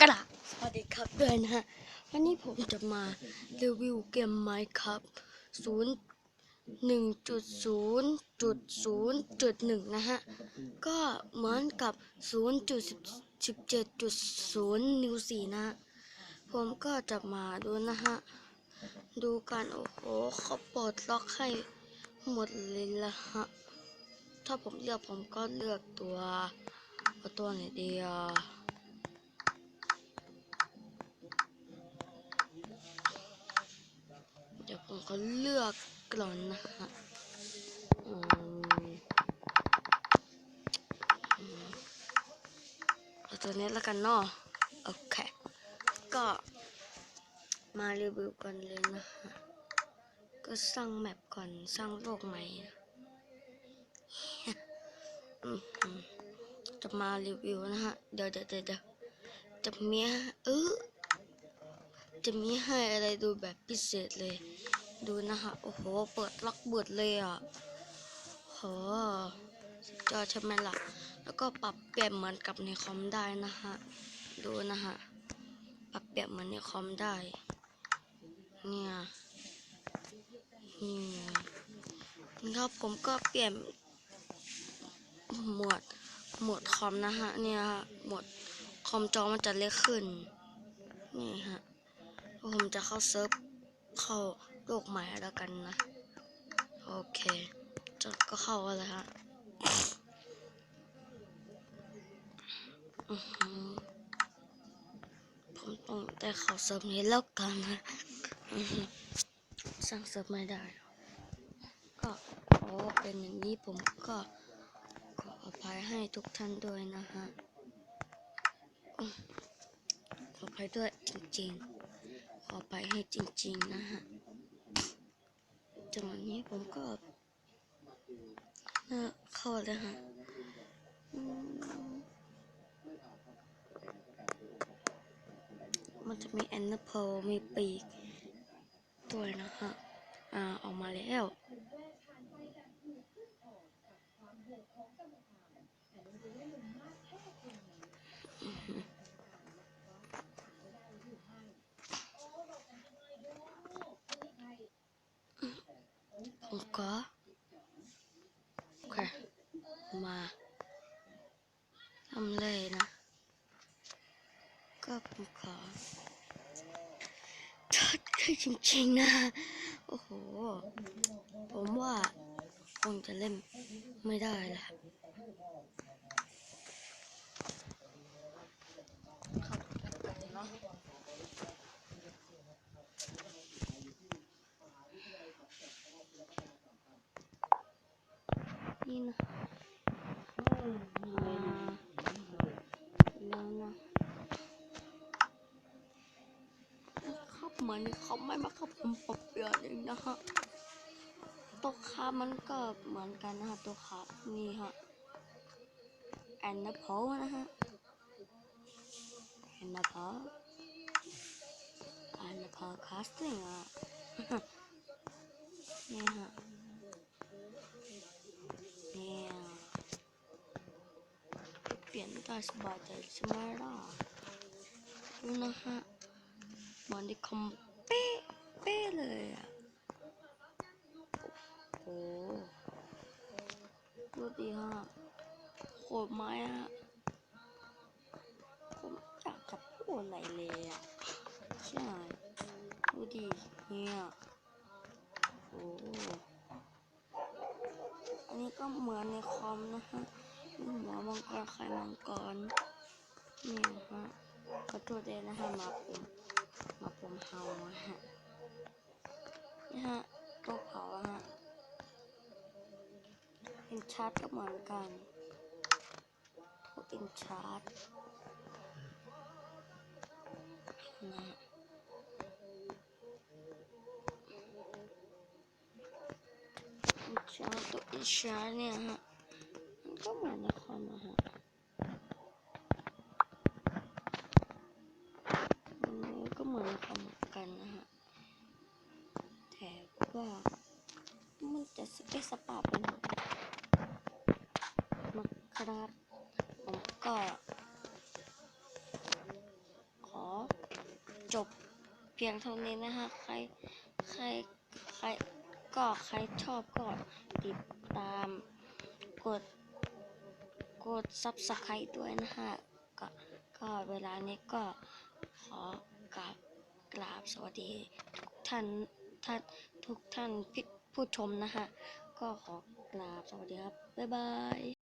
กระสวัสดีครับด้วยนะฮะวันนี้ผมจะมารีวิวเกม Minecraft 0 1.0.0.1นะฮะ ก็เหมือนกับ0.17.0นิวสี่นะ ผมก็จะมาดูนะฮะ ดูกันโอ้โหเขาปลดล็อกให้หมดเลยละฮะ ถ้าผมเลือกผมก็เลือกตัวตัวไหนดีอะ เดี๋ยวผมก็เลือกก่อนนะฮะอืมอืมเอาตัวนี้แล้วกันเนาะโอเค ก็มารีวิวกันเลยนะฮะ ก็สร้างแมปก่อน สร้างโลกใหม่นะจะมารีวิวนะฮะ เดี๋ยวเดี๋ยวเดี๋ยวจะมีเออจะมีให้อะไรดูแบบพิเศษเลย ดูนะฮะ โอ้โห เปิดล็อกเบิดเลยอะโหสุดยอใช่ไหมล่ะ แล้วก็ปรับเปลี่ยนเหมือนกับในคอมได้นะฮะ ดูนะฮะ ปรับเปลี่ยนเหมือนในคอมได้ เนี่ยนี่ครับผมก็เปลี่ยนหมวดหมวดคอมนะฮะ เนี่ยฮะ หมวดคอมจอมันจะเล็กขึ้น นี่ฮะ ผมจะเข้าเซิร์ฟเข้า โลกใหม่แล้วกันนะ โอเคจดก็เข้าแล้วฮะผมต้องได้เข้าเซิร์ฟนี้แล้วกันนะสร้างเซิร์ฟไม่ได้ ก็ขอเป็นอย่างนี้ผมก็ขออภัยให้ทุกท่านด้วยนะฮะขออภัยด้วยจริงๆ ขอไปให้จริง ๆ นะฮะ จังหวะนี้ผมก็เอ่อเข้าเลยฮะมันจะมีแอนนาเพลมีปีกด้วนะฮะ อ่า ออกมาแล้วผ ก็โอเค มาทำเลยนะ ก็ผมขอชัดให้จริงๆนะ โอ้โห ผมว่าคงจะเล่นไม่ได้ล้วครับ เนาะนี่นะมาแล้วนะครับเหมือนเขาไม่มาครับผมปรับเปลี่ยนเองนะฮะตัวคามันก็เหมือนกันนะฮะตัวขานี่ฮะแอนนาพอนะฮะแอนนาพอแอนนาพอคาสติ้งอะนี่ฮะ เปลี่ยสบายใจใช่ไหมล่ะดูนะฮะเหมันที่คอมเป๊ะเป๊ะเลยอะโอ้โหดูดิฮะโคตรไม้ฮะผมอยากจะพูดอะไรเลยอะใช่ดูดิเนี่ยโอ้โหอันนี้ก็เหมือนในคอมนะฮะ หัวมังกรไข่มังกรนี่ฮะขอโทษด้วยนะฮะมาผมมาผมเฮาอะฮะนี่ฮะตัวเผาฮะอินชาร์ตก็เหมือนกันตัวอินชาร์ตนะฮะอินชาร์ตตัวอินชาร์ตเนี่ยฮะ ก็มาในคอมะฮะมันก็เหมือนคอมกันนะฮะแต่ว่ามันจะสเปซสปาไปหน่อยมาครับผมก็ขอจบเพียงเท่านี้นะฮะ ใคร ใคร ใคร ก็ใครชอบก็ติดตามกด กดซับสไครต์ด้วยนะฮะก็ก็เวลานี้ก็ขอกราบกราบสวัสดีทุกท่านท่านทุกท่านผู้ชมนะฮะก็ขอกราบสวัสดีครับ บ๊ายบาย